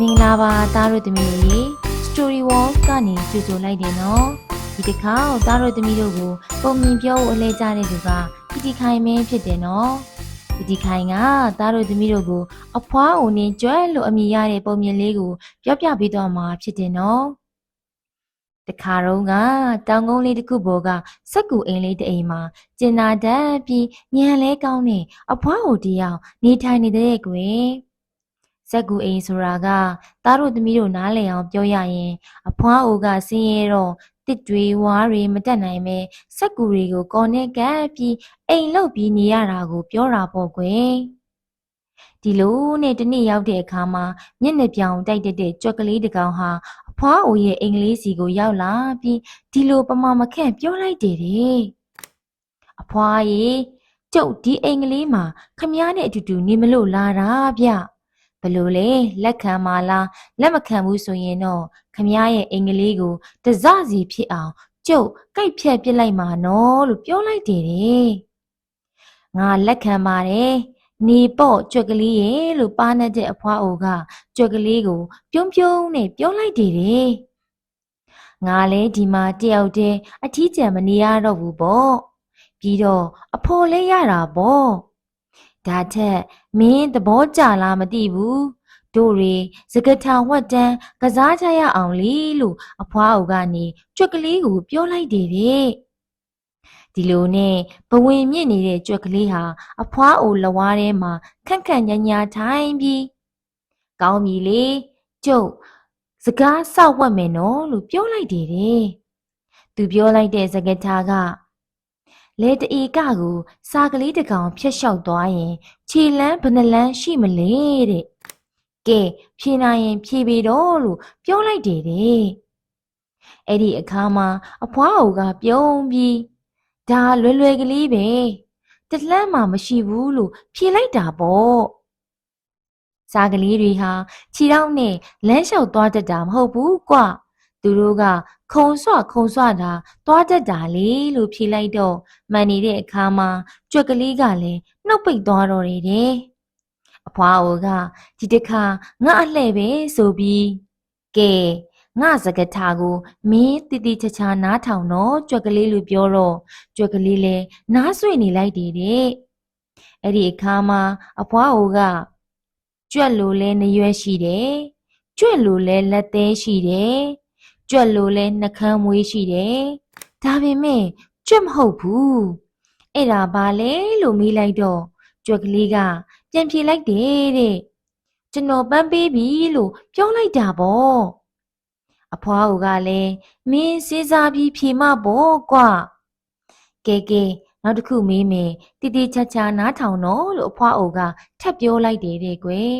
မင်္ဂလာပါသားတို့သမီးတို့ရေ Story Wall ကနေကြိုဆိုလိုက်တယ်နော်ဒီတစ်ခါသားတို့သမီးတို့ကိုပုံမြင်ပြောဖို့အလဲကြတဲ့သူကပီတီခိုင်မင်းဖြစ်တယ်နော်ပီတီခိုင်ကသားတို့သမီးတို့ကိုအဖွားအိုနဲ့ကျွဲလို့အမည်ရတဲ့ပုံမြင်လေးကိုပြောပြပေးတော့မှာဖြစ်တယ်နော်တခါတော့ကတောင်ကုန်းလေးတစ်ခုပေါ်ကစက်ကူအိမ်လေးတစ်အိမ်မှာကျင်နာတတ်ပြီးညံလဲကောင်းတဲ့အဖွားအိုတယောက်နေထိုင်နေတဲ့ကွယ် ဇက်ကူအိမ်ဆိုတာကသားတို့သမီးတို့နားလည်အောင်ပြောရရင်အဖွားအိုကဆင်းရဲတော့တစ်တွေဝါးတွေမတက်နိုင်ပဲဇက်ကူတွေကိုကော်နဲ့ကပ်ပြီးအိမ်လုတ်ပြီးနေရတာကိုပြောတာပေါ့ကွယ်ဒီလိုနဲ့တနေ့ရောက်တဲ့အခါမှာမျက်နှာပြောင်တိုက်တက်တဲ့ကြွက်ကလေးတစ်ကောင်ဟာအဖွားအိုရဲ့အိမ်ကလေးစီကိုရောက်လာပြီးဒီလိုပမာမခန့်ပြောလိုက်တယ်တဲ့အဖွားရေကျုပ်ဒီအိမ်ကလေးမှာခမည်းနဲ့အတူတူနေမလို့လာတာဗျ ဘလို့လဲလက်ခံပါလားလက်မခံဘူးဆိုရင်တော့ခမည်းရဲ့အင်္ဂလိပ်ကိုတစစီဖြစ်အောင်ကျုပ်ကြိုက်ဖြတ်ပြစ်လိုက်မှာနော်လို့ပြောလိုက်တယ်တဲ့ငါလက်ခံပါတယ်နေပေါ့ကြွက်ကလေးရဲ့လို့ပါနေတဲ့အဖွားအိုကကြွက်ကလေးကို ပြုံးပြုံးနဲ့ပြောလိုက်တယ်တဲ့ငါလဲဒီမှာတယောက်တည်းအထီးကျန်မနေရတော့ဘူးပေါ့ပြီးတော့အဖော်လဲရတာပေါ့ ဒါထက်မင်းသဘောကျလားမသိဘူးတို့တွေစကထာဝတ်တန်းကစားကြရအောင်လေလို့အဖွားအိုကနေကြွက်ကလေးကိုပြောလိုက်တယ်တဲ့ဒီလိုနဲ့ဘဝင်မြင့်နေတဲ့ကြွက်ကလေးဟာအဖွားအိုလဝါးထဲမှာခန့်ခန့်ညာညာထိုင်ပြီးကောင်းပြီလေကျုပ်စကားစောက်ဝတ်မယ်နော်လို့ပြောလိုက်တယ်တဲ့သူပြောလိုက်တဲ့စကထာက လေတအေကကို စာကလေးတစ်ကောင်ဖျက်လျှောက်သွားရင် ခြေလန်းဘယ်နှလန်းရှိမလဲတဲ့ကဲဖြေနိုင်ရင်ဖြေပေတော့လို့ပြောလိုက်တယ်တဲ့အဲ့ဒီအခါမှာအဖွားအိုကပြုံးပြီးဒါလွယ်လွယ်ကလေးပဲတလှမ်းမှမရှိဘူးလို့ဖြေလိုက်တာပေါ့စားကလေးတွေဟာခြေထောက်နဲ့လမ်းလျှောက်သွားတတ်တာမဟုတ်ဘူးကွ သူတို့ကခုံဆွခုံဆွတာသွားတတ်တာလေလို့ဖြေလိုက်တော့မှန်နေတဲ့အခါမှာကြွက်ကလေးကလည်းနှုတ်ပိတ်သွားတော့တယ်တဲ့အဖွားအိုကဒီတစ်ခါငါအလှဲ့ပဲဆိုပြီးကဲငါစကထာကိုမင်းတိတိချာချာနားထောင်တော့ကြွက်ကလေးလူပြောတော့ကြွက်ကလေးလည်းနားဆွေနေလိုက်တယ်တဲ့အဲ့ဒီအခါမှာအဖွားအိုကကြွက်လိုလဲနှရွက်ရှိတယ်ကြွက်လိုလဲလက်သေးရှိတယ် ကြွက်လိုလဲနှကမ်းမွေးရှိတယ်ဒါပေမဲ့ကြွက်မဟုတ်ဘူးအဲ့ဒါဘာလဲလို့မေးလိုက်တော့ကြွက်ကလေးကပြန်ဖြေလိုက်တယ်တဲ့ကျွန်တော်ပန်းပေးပြီလို့ပြောလိုက်တာပေါ့အဖွားအိုကလည်းမင်းစဉ်းစားပြီးဖြေမပေါ့ကွာကဲကဲနောက်တစ်ခုမေးမယ်တိတိချာချာနားထောင်တော့လို့အဖွားအိုကထပ်ပြောလိုက်တယ်တဲ့ကွယ်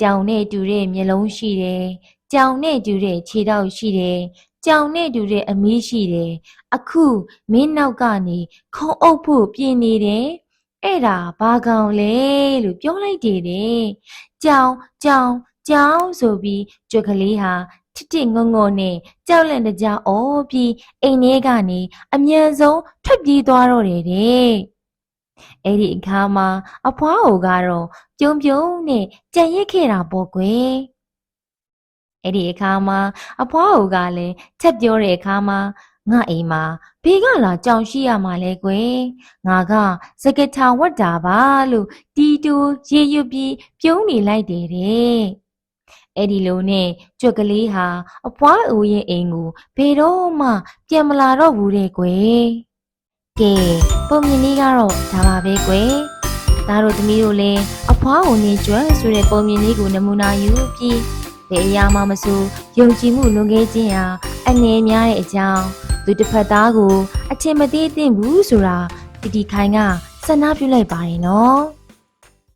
ကြောင်နဲ့တူတဲ့မျက်လုံးရှိတယ် ကြောင်နဲ့တူတဲ့ခြေထောက်ရှိတယ်ကြောင်နဲ့တူတဲ့အမီးရှိတယ်အခုမင်းနောက်ကနေခုံအုပ်ဖို့ပြင်နေတယ်အဲ့ဒါဘာကောင်လဲလို့ပြောလိုက်တယ်တဲ့။ကြောင်ကြောင်ကြောင်ဆိုပြီးကြွက်ကလေးဟာထစ်ထစ်ငုံငုံနဲ့ကြောက်လန့်တကြားအော်ပြီးအိမ်ထဲကနေအမြန်ဆုံးထွက်ပြေးသွားတော့တယ်တဲ့။အဲ့ဒီအခါမှာအဖွားအိုကတော့ပြုံးပြုံးနဲ့ကြံရစ်ခဲ့တာပေါ့ကွယ်။ အဲ့ဒီအခါမှာအဖွားအိုကလည်းချက်ပြောတဲ့အခါမှာငါအိမ်မှာဘေးကလာကြောင်ရှိရမှာလဲကွယ်ငါကစကထာဝတ်တာပါလို့တီတူရေရွတ်ပြီးပြုံးနေလိုက်တယ်တဲ့အဲ့ဒီလိုနဲ့ကြွက်ကလေးဟာအဖွားအိုရဲ့အိမ်ကိုဘယ်တော့မှပြန်မလာတော့ဘူးတဲ့ကွယ်ကဲပုံမြင်လေးကတော့ဒါပါပဲကွယ်သားတို့သမီးတို့လည်းအဖွားအိုနဲ့ကြွက်ဆိုတဲ့ပုံမြင်လေးကိုနမူနာယူပြီး ဘယ်အရာမှမဆိုယုံကြည်မှုလွန်ခဲ့ခြင်းဟာအနေများတဲ့အကြောင်းသူတစ်ဖက်သားကိုအထင်မသေးသင့်ဘူးဆိုတာတီတီခိုင်ကစန္ဒပြုလိုက်ပါတယ်နော်